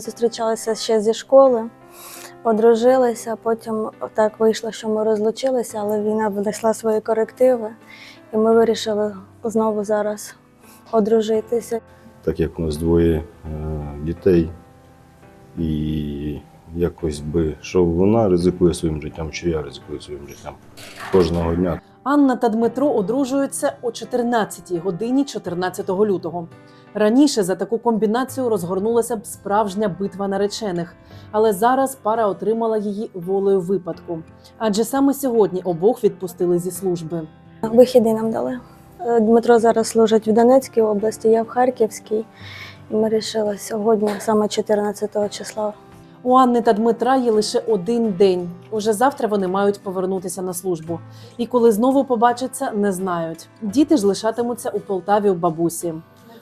Зустрічалися ще зі школи, одружилися, потім так вийшло, що ми розлучилися, але війна внесла свої корективи, і ми вирішили знову зараз одружитися. так як у нас двоє е, дітей, і якось би, що вона ризикує своїм життям, чи я ризикую своїм життям кожного дня. Анна та Дмитро одружуються о 14-й годині 14 лютого. Раніше за таку комбінацію розгорнулася б справжня битва наречених, але зараз пара отримала її волею випадку. Адже саме сьогодні обох відпустили зі служби. Вихідні нам дали. Е, Дмитро зараз служить в Донецькій області, я в Харківській. І ми вирішили сьогодні, саме 14 числа, У Анни та Дмитра є лише один день. Уже завтра вони мають повернутися на службу. І коли знову побачаться, не знають. Діти ж лишатимуться у Полтаві у бабусі.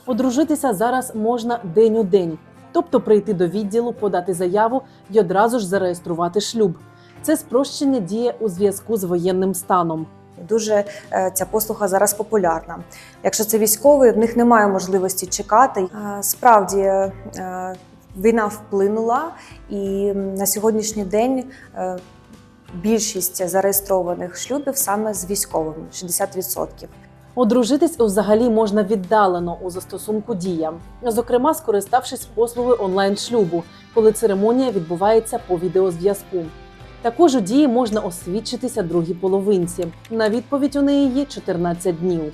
Одружитися зараз можна день у день, тобто прийти до відділу, подати заяву і одразу ж зареєструвати шлюб. Це спрощення діє у зв'язку з воєнним станом. Дуже е, ця послуга зараз популярна. Якщо це військовий, в них немає можливості чекати. Е, Справді е, війна вплинула, і на сьогоднішній день е, більшість зареєстрованих шлюбів саме з військовими 60%. Одружитись взагалі можна віддалено у застосунку Дія, зокрема, скориставшись послугою онлайн-шлюбу, коли церемонія відбувається по відеозв'язку. Також у дії можна освідчитися другій половинці. На відповідь у неї є 14 днів.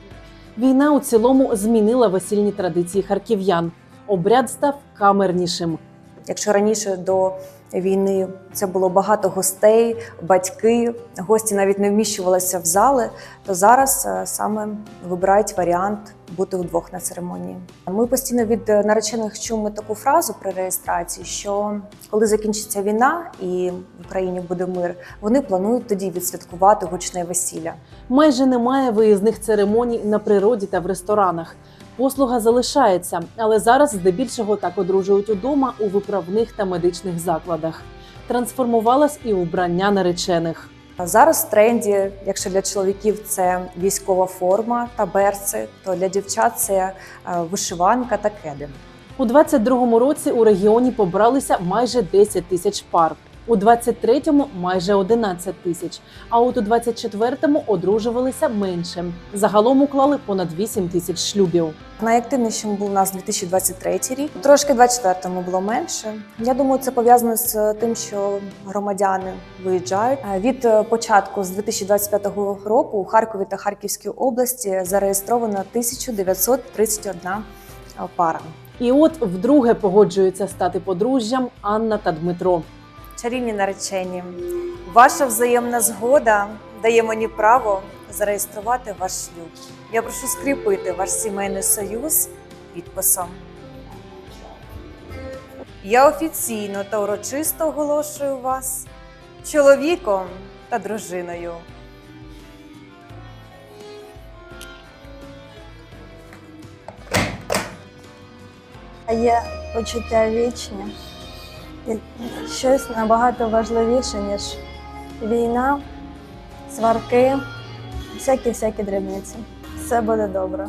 Війна у цілому змінила весільні традиції харків'ян. Обряд став камернішим. Якщо раніше до війни це було багато гостей, батьки, гості навіть не вміщувалися в зали, то зараз е, саме вибирають варіант бути вдвох на церемонії. Ми постійно від е, наречених чуємо таку фразу при реєстрації, що коли закінчиться війна і в Україні буде мир, вони планують тоді відсвяткувати гучне весілля. Майже немає виїзних церемоній на природі та в ресторанах. Послуга залишається, але зараз здебільшого так одружують удома у виправних та медичних закладах. Трансформувалась і вбрання наречених. Зараз в тренді, якщо для чоловіків це військова форма та берці, то для дівчат це е, вишиванка та кеди. У 22-му році у регіоні побралися майже 10 тисяч пар. У 23-му – майже 11 тисяч, а от у 24-му одружувалися менше. Загалом уклали понад 8 тисяч шлюбів. Найактивнішим був у нас 2023 рік. Трошки в 24-му було менше. Я думаю, це пов'язано з тим, що громадяни виїжджають. Е, Від е, початку з 2025 року у Харкові та Харківській області зареєстровано 1931 пара. І от вдруге погоджуються стати подружжям Анна та Дмитро. Чарівні наречені, ваша взаємна згода дає мені право зареєструвати ваш шлюб. Я прошу скріпити ваш сімейний союз підписом. Я офіційно та урочисто оголошую вас чоловіком та дружиною. А є почуття вічні. І щось набагато важливіше, ніж війна, сварки, всякі-всякі дрібниці. Все буде добре.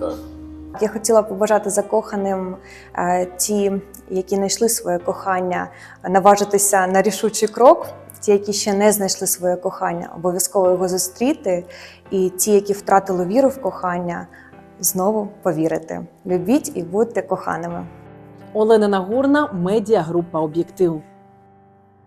Я хотіла побажати закоханим е, ті, які знайшли своє кохання, наважитися на рішучий крок. Ті, які ще не знайшли своє кохання, обов'язково його зустріти. І ті, які втратили віру в кохання, знову повірити. Любіть і будьте коханими. Олена Нагорна, медіагрупа Об'єктив.